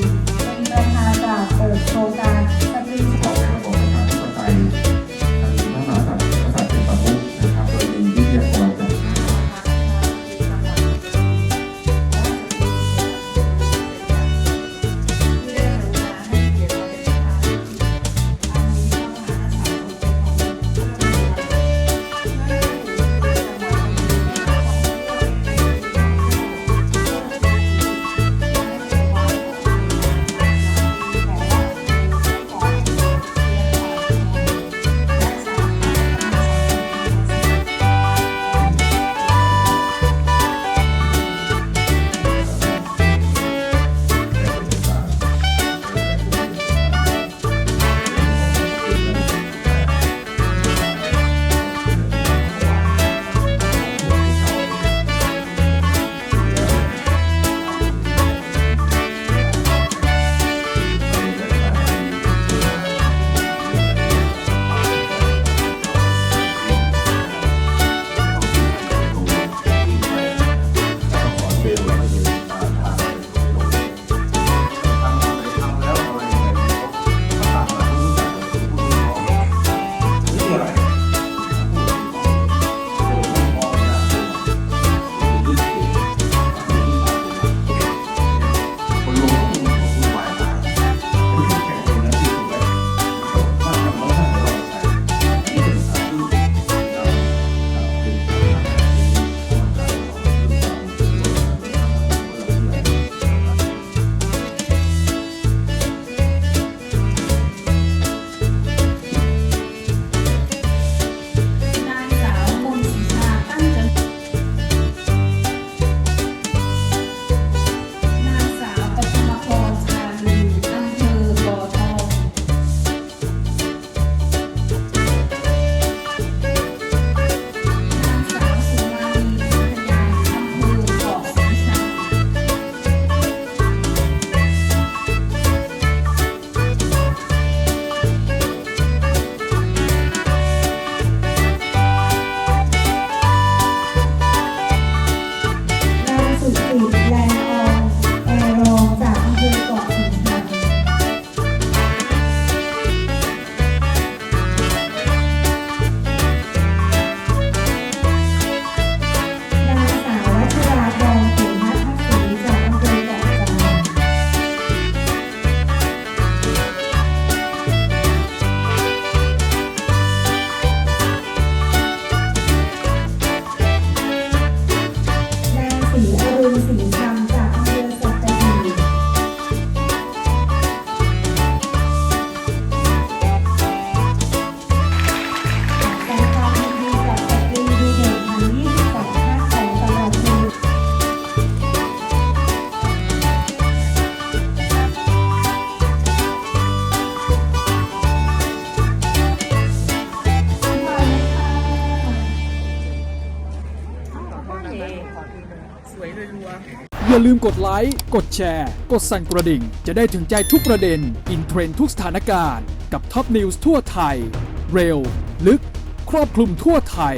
you. อย่าลืมกดไลค์ กดแชร์ กดสั่นกระดิ่ง จะได้ถึงใจทุกประเด็น อินเทรนด์ทุกสถานการณ์ กับท็อปนิวส์ทั่วไทย เร็ว ลึก ครอบคลุมทั่วไทย